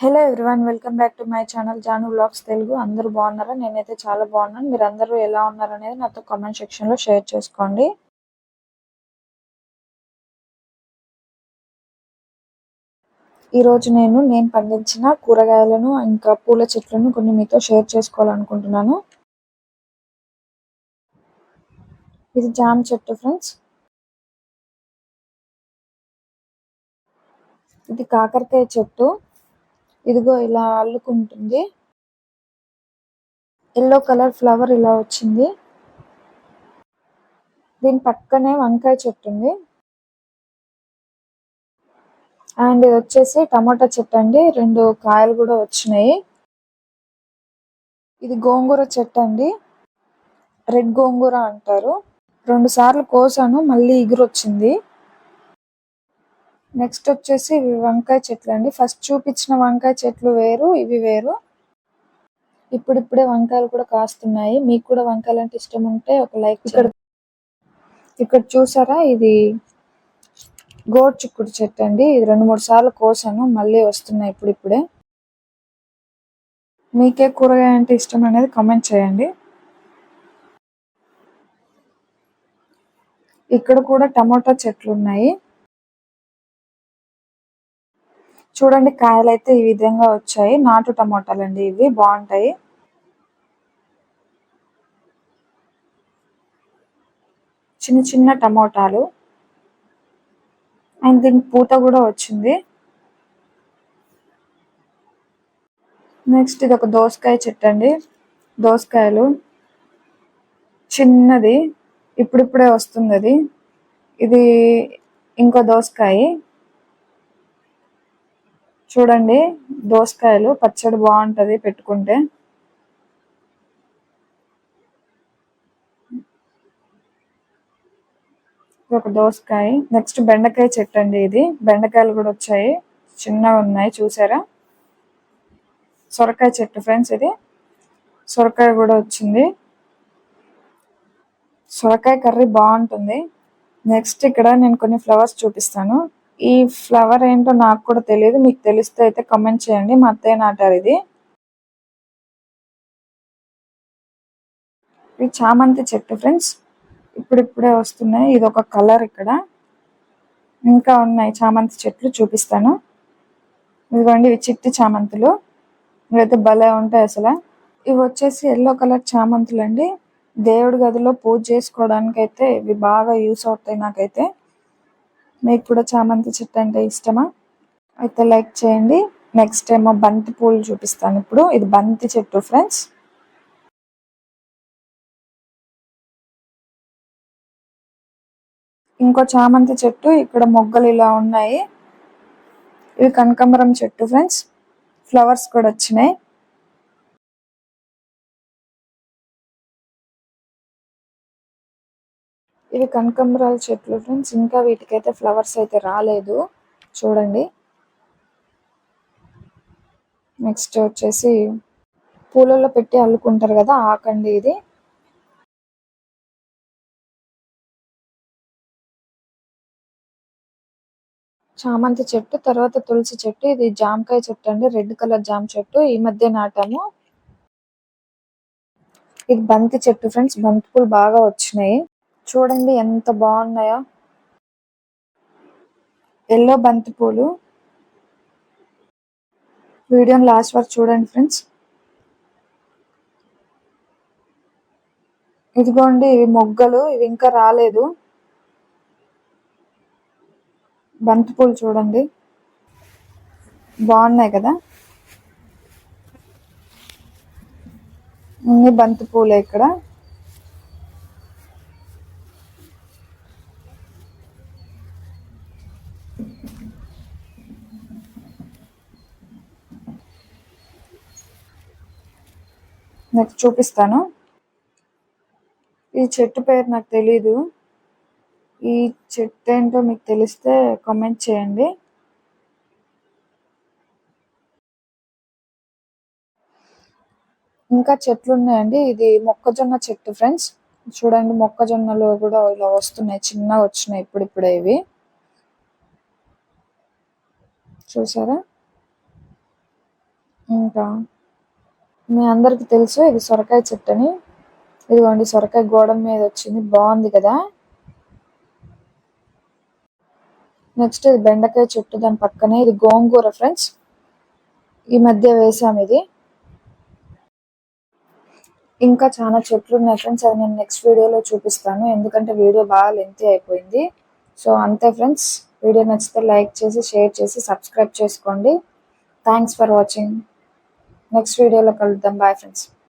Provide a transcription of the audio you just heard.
Hello everyone welcome back to my channel Janu blogs Telugu. అందరూ బాగున్నారా? నేనైతే చాలా బాగున్నాను. మీరు అందరూ ఎలా ఉన్నారు అనేది నాతో కామెంట్ సెక్షన్లో షేర్ చేసుకోండి. ఈరోజు నేను నేను పండించిన కూరగాయలను ఇంకా పూల చెట్లను కొన్ని మీతో షేర్ చేసుకోవాలనుకుంటున్నాను. ఇది జామ్ చెట్టు ఫ్రెండ్స్ ఇది కాకరకాయ చెట్టు. ఇదిగో ఇలా అల్లుకుంటుంది. ఎల్లో కలర్ ఫ్లవర్ ఇలా వచ్చింది. దీని పక్కనే వంకాయ చెట్టు ఉంది. అండ్ ఇది వచ్చేసి టమాటా చెట్టు అండి. రెండు కాయలు కూడా వచ్చినాయి. ఇది గోంగూర చెట్టు అండి. రెడ్ గోంగూర అంటారు. రెండు సార్లు కోసాను మళ్ళీ ఇగురు వచ్చింది నెక్స్ట్ వచ్చేసి ఇవి వంకాయ చెట్లు అండి. ఫస్ట్ చూపించిన వంకాయ చెట్లు వేరు ఇవి వేరు. ఇప్పుడిప్పుడే వంకాయలు కూడా కాస్తున్నాయి. మీకు కూడా వంకాయలు అంటే ఇష్టం ఉంటే ఒక లైక్ ఇక్కడ ఇక్కడ చూసారా? ఇది గోడ్ చిక్కుడు చెట్టు అండి. ఇది రెండు మూడు సార్లు కోసాను మళ్ళీ వస్తున్నాయి ఇప్పుడు ఇప్పుడే మీకే కూరగాయ అంటే ఇష్టం అనేది కామెంట్ చేయండి. ఇక్కడ కూడా టమాటా చెట్లు ఉన్నాయి. చూడండి కాయలు అయితే ఈ విధంగా వచ్చాయి. నాటు టమోటాలు అండి ఇవి బాగుంటాయి. చిన్న చిన్న టమోటాలు. అండ్ దీనికి పూత కూడా వచ్చింది. నెక్స్ట్ ఇది ఒక దోసకాయ చెట్టు అండి దోసకాయలు. చిన్నది ఇప్పుడిప్పుడే వస్తుంది అది ఇది ఇంకో దోసకాయ. చూడండి దోసకాయలు పచ్చడి బాగుంటది పెట్టుకుంటే. ఒక దోసకాయ. నెక్స్ట్ బెండకాయ చెట్టు అండి ఇది. బెండకాయలు కూడా వచ్చాయి. చిన్నగా ఉన్నాయి చూసారా? సొరకాయ చెట్టు ఫ్రెండ్స్ ఇది. సొరకాయ కూడా వచ్చింది. సొరకాయ కర్రీ బాగుంటుంది. నెక్స్ట్ ఇక్కడ నేను కొన్ని ఫ్లవర్స్ చూపిస్తాను. ఈ ఫ్లవర్ ఏంటో నాకు కూడా తెలియదు. మీకు తెలిస్తే అయితే కమెంట్ చేయండి. మా అత్తయ్య నాటారు ఇది. ఇవి చామంతి చెట్టు ఫ్రెండ్స్ ఇప్పుడిప్పుడే వస్తున్నాయి. ఇది ఒక కలర్ ఇక్కడ. ఇంకా ఉన్నాయి చామంతి చెట్లు చూపిస్తాను. ఇదిగోండి ఇవి చిట్టి చామంతులు. ఇవైతే భలే ఉంటాయి అసలు. ఇవి వచ్చేసి ఎల్లో కలర్ చామంతులు అండి దేవుడి గదిలో పూజ చేసుకోవడానికి అయితే ఇవి బాగా యూస్ అవుతాయి నాకైతే. మీకు కూడా చామంతి చెట్టు అంటే ఇష్టమా? అయితే లైక్ చేయండి. నెక్స్ట్ ఏమో బంతి పూలు చూపిస్తాను ఇప్పుడు. ఇది బంతి చెట్టు ఫ్రెండ్స్. ఇంకో చామంతి చెట్టు ఇక్కడ మొగ్గలు ఇలా ఉన్నాయి. ఇవి కనకాంబరం చెట్టు ఫ్రెండ్స్. ఫ్లవర్స్ కూడా వచ్చినాయి. ఇవి కనకంబరాల చెట్లు ఫ్రెండ్స్. ఇంకా వీటికైతే ఫ్లవర్స్ అయితే రాలేదు. చూడండి. నెక్స్ట్ వచ్చేసి పూలలో పెట్టి అల్లుకుంటారు కదా ఆకండి ఇది. చామంతి చెట్టు తర్వాత తులసి చెట్టు ఇది జామకాయ చెట్టు అండి రెడ్ కలర్ జామ చెట్టు ఈ మధ్య నాటాము. ఇది బంతి చెట్టు ఫ్రెండ్స్ బంతి పూలు బాగా వచ్చినాయి. చూడండి ఎంత బాగున్నాయో. ఎల్లో బంతి పూలు వీడియోని లాస్ట్ వరకు చూడండి ఫ్రెండ్స్. ఇదిగోండి మొగ్గలు ఇవి ఇంకా రాలేదు. బంతి పూలు చూడండి. బాగున్నాయి కదా. ఇన్ని బంతి పూలే ఇక్కడ. నెక్స్ట్ చూపిస్తాను. ఈ చెట్టు పేరు నాకు తెలీదు. ఈ చెట్టు ఏంటో మీకు తెలిస్తే కామెంట్ చేయండి. ఇంకా చెట్లు ఉన్నాయండి. ఇది మొక్కజొన్న చెట్టు ఫ్రెండ్స్ చూడండి మొక్కజొన్నలు కూడా ఇలా వస్తున్నాయి. చిన్నగా వచ్చినాయి ఇప్పుడిప్పుడే ఇవి. చూసారా? ఇంకా మీ అందరికి తెలుసు ఇది సొరకాయ చెట్టు అని ఇదిగోండి సొరకాయ గోడ మీద వచ్చింది. బాగుంది కదా? నెక్స్ట్ ఇది బెండకాయ చెట్టు దాని పక్కనే. ఇది గోంగూర ఫ్రెండ్స్. ఈ మధ్య వేసాం ఇది. ఇంకా చాలా చెట్లు ఉన్నాయి ఫ్రెండ్స్. అది నేను నెక్స్ట్ వీడియోలో చూపిస్తాను. ఎందుకంటే వీడియో బాగా లెంతీ అయిపోయింది. సో అంతే ఫ్రెండ్స్. వీడియో నచ్చితే లైక్ చేసి షేర్ చేసి సబ్స్క్రైబ్ చేసుకోండి. థ్యాంక్స్ ఫర్ వాచింగ్ నెక్స్ట్ వీడియోలో కలుద్దాం బాయ్ ఫ్రెండ్స్